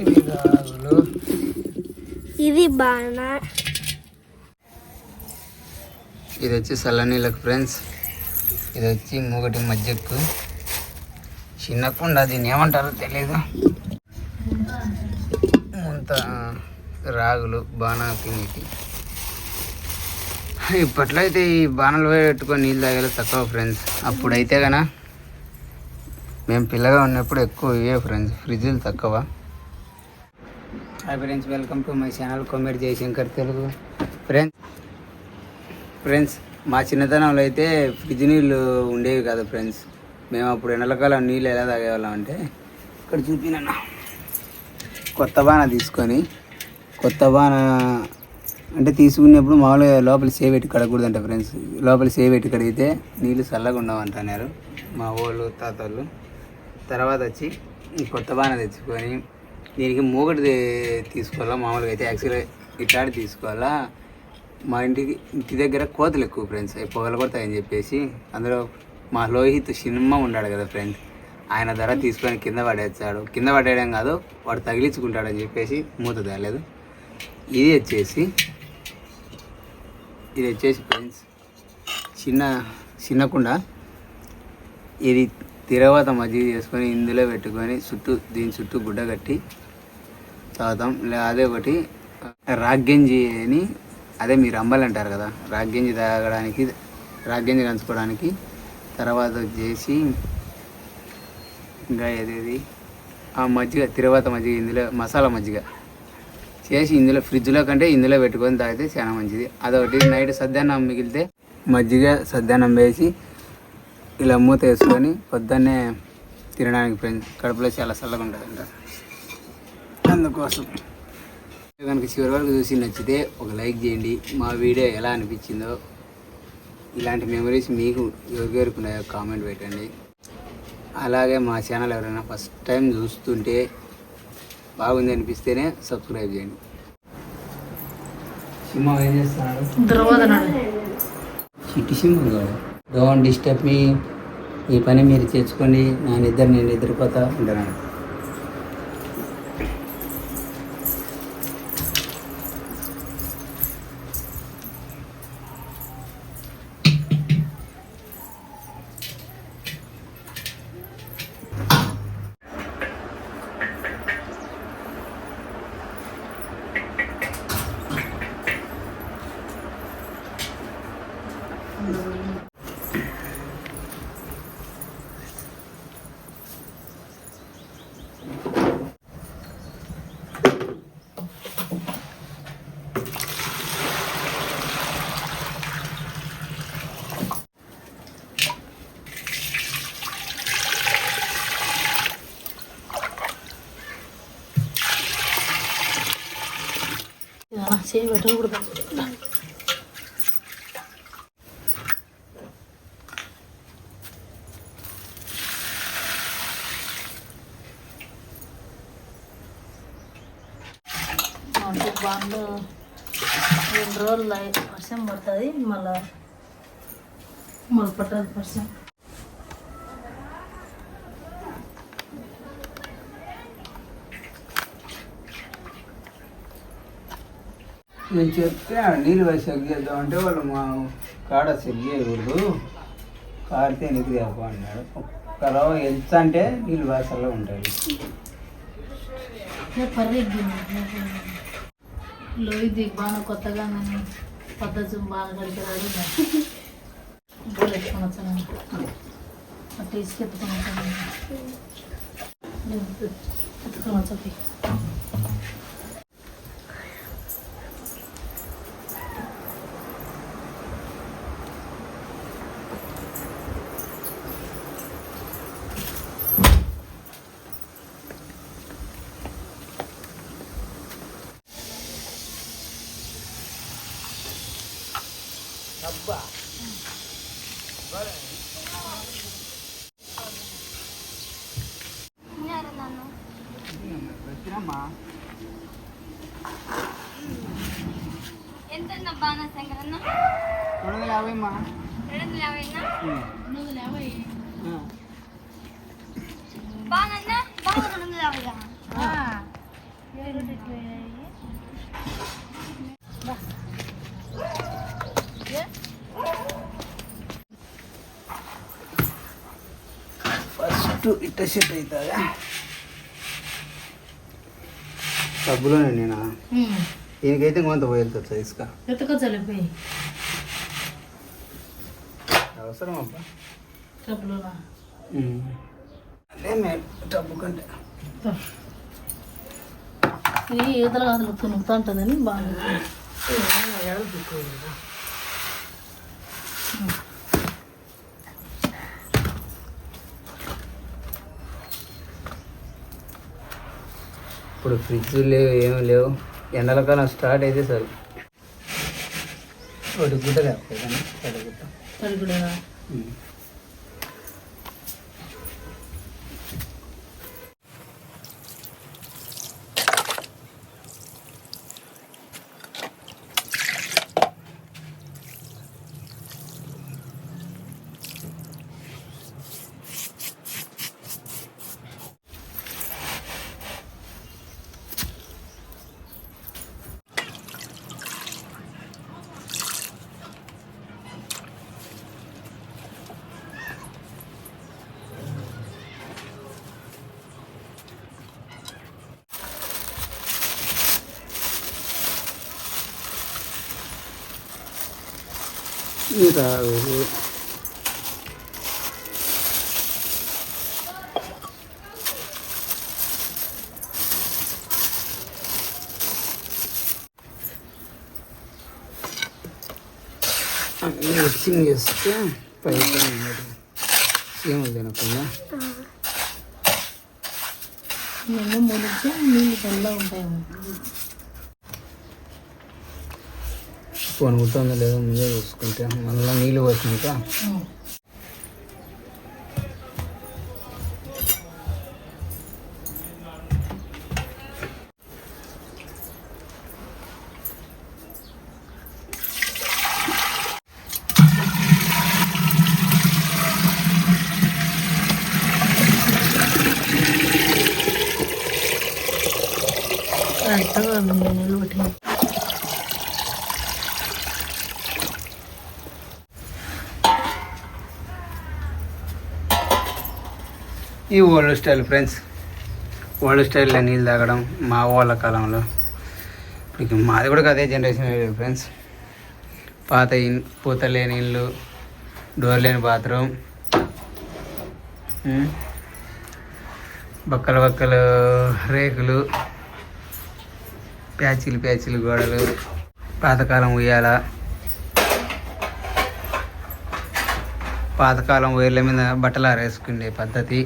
ఇవి రాగులు ఇది బాణ. ఇది వచ్చి చల్లనీళ్ళకు ఫ్రెండ్స్. ఇది వచ్చి మూగటి మధ్యకు చిన్న కుండ దీన్ని ఏమంటారో తెలియదు ముంత రాగులు బాణా తినేటి ఇప్పట్లో అయితే ఈ బాణలు పెట్టుకొని నీళ్ళు తాగేది తక్కువ ఫ్రెండ్స్. అప్పుడైతే గన మేము పిల్లగా ఉన్నప్పుడు ఎక్కువ ఇవే ఫ్రెండ్స్ ఫ్రిడ్జ్లు తక్కువ. Hi friends welcome to my channel Kommedi Jayashankar Telugu friends friends మా చిన్నతనంలో అయితే ఫ్రిడ్జ్ నీళ్ళు ఉండేవి కాదు ఫ్రెండ్స్ మేము అప్పుడు ఎండలకాలం నీళ్ళు ఎలా తాగేవాళ్ళం అంటే ఇక్కడ చూపినన్న కొత్త బాణ తీసుకొని కొత్త బాణ అంటే తీసుకునేప్పుడు మామూలుగా లోపల సేవ్ పెట్టి కడగకూడదంట ఫ్రెండ్స్ లోపల సేవ్ పెట్టి కడిగితే నీళ్ళు చల్లగా ఉండవంటున్నారు మా వాళ్ళు తాతలు తర్వాత వచ్చి కొత్త బాణ తెచ్చుకొని దీనికి మూగటి తీసుకోవాలా మామూలుగా అయితే యాక్చువల్గా ఇట్లాంటి తీసుకోవాలా. మా ఇంటికి ఇంటి దగ్గర కోతలు ఎక్కువ ఫ్రెండ్స్ అవి పొగలు కొడతాయని చెప్పేసి అందులో మా లోహిత్ సినిమా ఉన్నాడు కదా ఫ్రెండ్స్ ఆయన ధర తీసుకొని కింద పడేస్తాడు. కింద పడేయడం కాదు వాడు తగిలించుకుంటాడని చెప్పేసి మూత తేలేదు. ఇది వచ్చేసి ఇది వచ్చేసి ఫ్రెండ్స్ చిన్న చిన్నకుండా. ఇది తిరవాత మజ్జిగ చేసుకొని ఇందులో పెట్టుకొని చుట్టూ దీని చుట్టూ గుడ్డ కట్టి తాగుతాం. లే అదే ఒకటి రాగ్గంజి అని అదే మీరు అంబలి అంటారు కదా రాగ్గంజి తాగడానికి రాగ్గంజి నంచుకోవడానికి తర్వాత వచ్చేసి ఇంకా ఏదేది? ఆ మజ్జిగ తిరవాత మజ్జిగ ఇందులో మసాలా మజ్జిగ చేసి ఇందులో ఫ్రిడ్జ్లో కంటే ఇందులో పెట్టుకొని తాగితే చాలా మంచిది. అదొకటి నైట్ సద్యాన్నం మిగిలితే మజ్జిగ సద్యాన్నం వేసి ఇలా మూత వేసుకొని పొద్దున్నే తినడానికి ఫ్రెండ్స్ కడుపులో చాలా చల్లగా ఉంటుంది అంట అందుకోసం కనుక చివరి వరకు చూసి నచ్చితే ఒక లైక్ చేయండి. మా వీడియో ఎలా అనిపించిందో ఇలాంటి మెమరీస్ మీకు ఎవరికెవరికి ఉన్నాయో కామెంట్ పెట్టండి. అలాగే మా ఛానల్ ఎవరైనా ఫస్ట్ టైం చూస్తుంటే బాగుంది అనిపిస్తేనే సబ్స్క్రైబ్ చేయండి. సింహం ఏం చేస్తున్నాడు? చిట్టి సింహం కాదు. డోంట్ డిస్టర్బ్ మీ ఈ పని మీరు తెచ్చుకోండి నా నిద్ర నేను నిద్రపోతా ఉంటాను. చేయి పెట్టకూడదు అంటే బాండ్లు రెండు రోజులు అయి- వర్షం పడుతుంది మళ్ళా మళ్ళీ పట్టదు వర్షం నేను చెప్తే ఆ నీళ్ళు వేసి చెక్ చేద్దామంటే వాళ్ళు మా కాడ చెక్ చేయకూడదు. కారితే నీకు తేప అన్నాడు. ఒక్క ఎంత అంటే నీళ్ళు వాసల్లో ఉంటాయి. లోయిది బాగా కొత్తగా నన్ను పద్ధతి బాగా కడతాడు బోల్ వచ్చాను వచ్చాను ఎత్తుకొని వచ్చి వచ్చినమ్మా. ఎంత బాగా శంకరన్న రెండు వందల యాభై. మా రెండు వందల యాభై ఆ. ఫస్ట్ ఇట్ట సెట్ అవుతుందా? డబ్బులోనే నేను. దీనికైతే కొంత పోయేది ఇసుక? అవసరం అబ్బా అదే డబ్బు కంటే. ఇది ఈతల కాదులు తునుకుతా ఉంటుందని బాగా. ఇప్పుడు ఫ్రిడ్జ్ లేవు ఏమి లేవు. ఎండల కాలం స్టార్ట్ అయితే సరే. ఒకటి గుడ్డ 입니다. 이거 생겼을 때 빨간색으로 수영을 내놨군요. 너무 모르지? 미리 놀라운데요. తెల్ల ఉంటాయేమో పొనుగుతుందో లేదో ముందే చూసుకుంటే మళ్ళీ నీళ్ళు పోసినాక ఉమ్. కరెక్ట్గా నీళ్ళు పెట్టిన ఈ ఓల్డ్ స్టైల్ ఫ్రెండ్స్ ఓల్డ్ స్టైల్లో నీళ్ళు తాగడం మా వాళ్ళ కాలంలో. ఇప్పుడు మాది కూడా అదే జనరేషన్ ఫ్రెండ్స్ పాత ఇన్ పూత లేని ఇల్లు డోర్ లేని బాత్రూమ్ బక్కలు బక్కలు రేకులు ప్యాచీలు ప్యాచీలు గోడలు పాతకాలం ఉయ్యాల. పాతకాలం వైర్ల మీద బట్టలు ఆరేసుకునే పద్ధతి.